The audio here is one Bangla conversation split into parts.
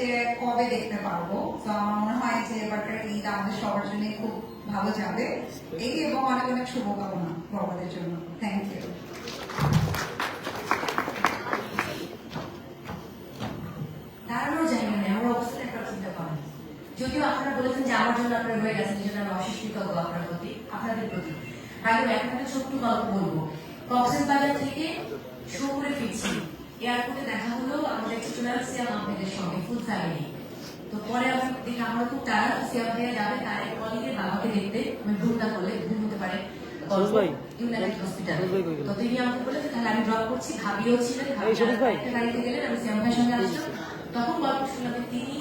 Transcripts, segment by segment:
যে কবে দেখতে পারব? তো আমার মনে হয় যে এবারকার ঈদ আমাদের সবার জন্য খুব ভালো যাবে। এই এবং অনেক অনেক শুভকামনা বড়দের জন্য। থ্যাংক ইউ একটা যদিও আপনারা বলেছেন যে আমার জন্য আপনারা গেছেন আমি অশেষ কৃতজ্ঞ আপনার প্রতি, আপনাদের প্রতি। এখন একটা ছোট্ট গল্প বলব। কক্সেস বাজার থেকে শো করে ফিরছি। এয়ারপোর্টে দেখা হলো আমাদের একটু চলে আসছি আমাদের সঙ্গে ফুল ফ্যামিলি তো পরে আমি দেখি আমার খুব তারা সিয়া ভাইয়া যাবে তার এক কলিগের বাবাকে দেখতে। আমি ভুলটা করলে ভুল হতে পারে। ইউনাইটেড হসপিটাল সবুজ ভাই কই গেল? তো তিনি আমাকে বলে তাহলে আমি ড্রপ করছি। ভাবিও ছিলেন ভাবি এই একটা গাড়িতে গেলেন আমি শ্যাম ভাইয়ের সঙ্গে আসলাম। তখন গল্প শুনলাম তিনি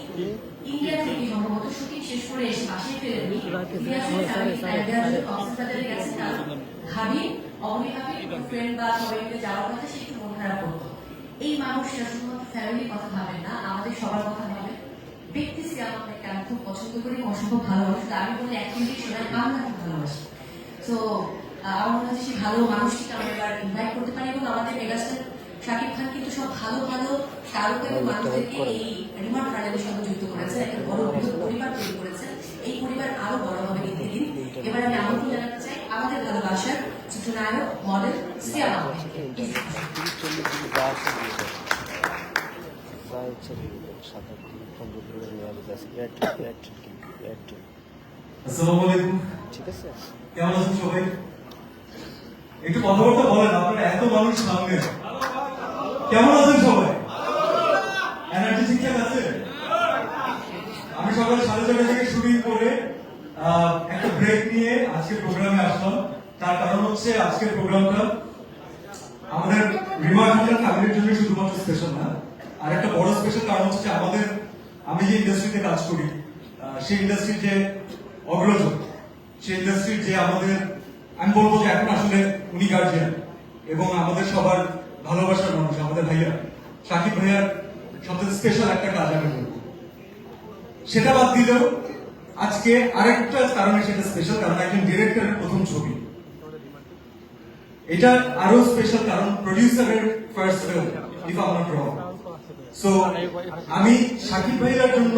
ইন্ডিয়া থেকে সম্ভবত শুটিং শেষ করে এসে বাসায় ফেরেননি কক্সবাজারে গেছেন। ভাবি অবনী ফ্রেন্ড বা সবাই মিলে যাওয়ার কথা সে একটু মন খারাপ করতো। এই মানুষরা শুধুমাত্র ফ্যামিলির কথা ভাবেন না আমাদের সবার কথা ভাবেন ব্যক্তি সিয়াম আপনাকে আমি খুব পছন্দ করি অসম্ভব ভালোবাসি। আমি বলি মিনিট শোনাই আমরা খুব ভালোবাসি। তো আমার মনে হচ্ছে সেই ভালো মানুষটিকে আমরা এবার ইনভাইট করতে পারি এবং আমাদের মেগাস্টার শাকিব খান কিন্তু সব ভালো ভালো তারকা এবং মানুষদেরকে এই রিমান্ড গার্ডেনের সঙ্গে যুক্ত করেছেন একটা বড় বৃহৎ পরিবার তৈরি করেছেন এই পরিবার আরও বড় হবে দিন দিন। এবার আমি আমন্ত্রণ জানাতে চাই আমাদের ভালোবাসার চিত্রনায়ক মডেল সিয়াম আসসালামু আলাইকুম। ঠিক আছে? কেমন আছেন সবাই? একটু কথাবার্তা বলেন আপনারা এত মানুষ সামনে। কেমন আছেন সবাই? এনার্জি ঠিকঠাক আছে? আমি সকাল সাড়ে ছটা থেকে শুটিং করে একটা ব্রেক নিয়ে আজকে প্রোগ্রামে আসলাম। তার কারণ হচ্ছে আজকের প্রোগ্রামটা আমাদের রিমার্ক হান্ড্রেড ফ্যামিলির জন্য শুধুমাত্র স্পেশাল না। আর একটা বড় স্পেশাল কারণ হচ্ছে আমাদের, আমি যে ইন্ডাস্ট্রিতে কাজ করি সেই ইন্ডাস্ট্রির যে অগ্রজ সেই ইন্ডাস্ট্রির যে আমাদের, আমি বলব যে এখন আসলে উনি গার্জিয়ান এবং আমাদের সবার ভালোবাসার মানুষ, আমাদের ভাইয়া। সাকিব ভাইয়ার সবচেয়ে স্পেশাল একটা কাজ আমি বলব। সেটা বাদ দিলেও আজকে আরেকটা কারণে সেটা স্পেশাল কারণ, একজন ডিরেক্টরের প্রথম ছবি। এটা আরও স্পেশাল কারণ প্রডিউসারের first film if I'm not wrong so আমি সাকিব ভাইয়ার জন্য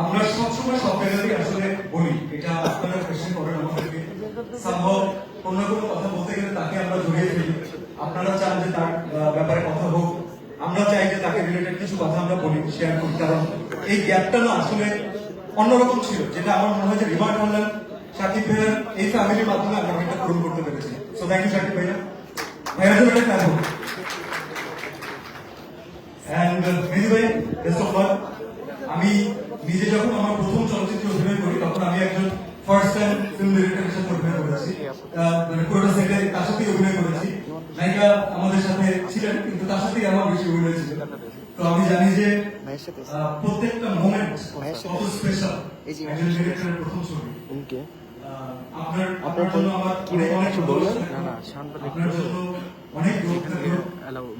আমরা সবসময় সব জায়গাতেই আসলে বলি। এটা আপনারা কোয়েশ্চেন করেন আমাদেরকে। সম্ভব, কোন না কোনো কথা বলতে গেলে তাকে আমরা জড়িয়ে ফেলি। আপনারা চান যে তার ব্যাপারে কথা হোক। আমরা চাই যে তাকে রিলেটেড কিছু কথা আমরা বলি শেয়ার করি। কারণ এই গ্যাপটা না আসলে অন্যরকম ছিল, যেটা আমার মনে হয় যে রিমান্ড করলেন সাকিব ভাইয়ার এই ফ্যামিলির মাধ্যমে আমরা এটা পূরণ করতে পেরেছি। সো থ্যাংক ইউ সাকিব ভাইয়া। ভাইয়ার জন্য একটা আমি নিজে যখন আমার প্রথম চলচ্চিত্রে অভিনয় করি তখন আমি একজন ফার্স্ট টাইম ফিল্ম ডিরেক্টরের সাথে অভিনয় করেছি। মানে পুরোটা সেটে তার সাথেই অভিনয় করেছি। নায়িকা আমাদের সাথে ছিলেন কিন্তু তার সাথেই আমার বেশি অভিনয় ছিল। তো আমি জানি যে প্রত্যেকটা মোমেন্ট কত স্পেশাল একজন ডিরেক্টরের প্রথম ছবি। আপনার আপনার জন্য আমার অনেক অনেক আপনার জন্য অনেক গ্রোথ থাকবে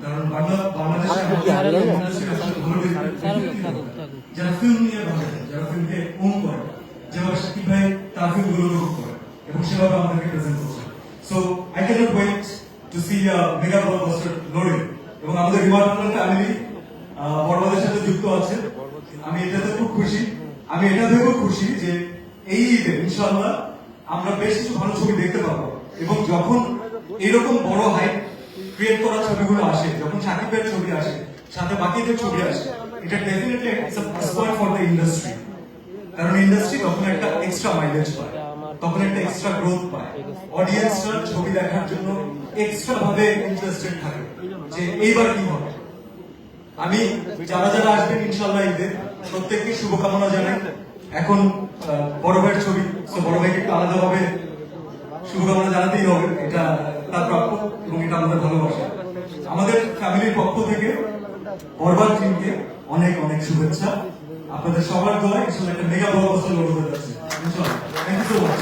কারণ বাংলা বাংলাদেশে থাকুক, কি হারালো? আমাদের বাংলাদেশের আসলে ভালো ব্যক্তি। যারা ফিল্ম নিয়ে ভাবে যারা ফিল্মকে ওন করে যেভাবে শাকিব ভাই তার ফিল্মগুলো উপভোগ করে এবং সেভাবে আমাদেরকে প্রেজেন্ট করছে। So I can not wait to see mega blockbuster লোডে এবং আমাদের রিমার্কেবল ফ্যামিলি বড়বাদের সাথে যুক্ত আছে। আমি এটাতে খুব খুশি। আমি এটা ভেবেও খুশি যে এই ঈদে ইনশাআল্লাহ আমরা বেশ কিছু ভালো ছবি দেখতে পাবো। এবং যখন এরকম বড় হাইপ ক্রিয়েট করা ছবিগুলো আসে, যখন সাকিবের ছবি আসে, সাথে বাকিদের ছবি আসে, এটা definitely it's a plus point for the industry কারণ ইন্ডাস্ট্রি তখন একটা এক্সট্রা মাইলেজ পায়, তখন একটা এক্সট্রা গ্রোথ পায়। অডিয়েন্সরা ছবি দেখার জন্য এক্সট্রা ভাবে ইন্টারেস্টেড থাকে যে এইবার কি হবে। আমি যারা যারা আসবেন ইনশাল্লাহ ঈদে, প্রত্যেককে শুভকামনা জানাই। এখন বড় ভাইয়ের ছবি, তো বড় ভাইকে একটু আলাদাভাবে শুভকামনা জানাতেই হবে, এটা তার প্রাপ্য এবং এটা আমাদের ভালোবাসা। আমাদের ফ্যামিলির পক্ষ থেকে বরবাদ টিমকে অনেক অনেক শুভেচ্ছা। আপনাদের সবার দোয়া কিছু একটা মেগা বড় বস্তা লড়তে যাচ্ছে। Thank you so much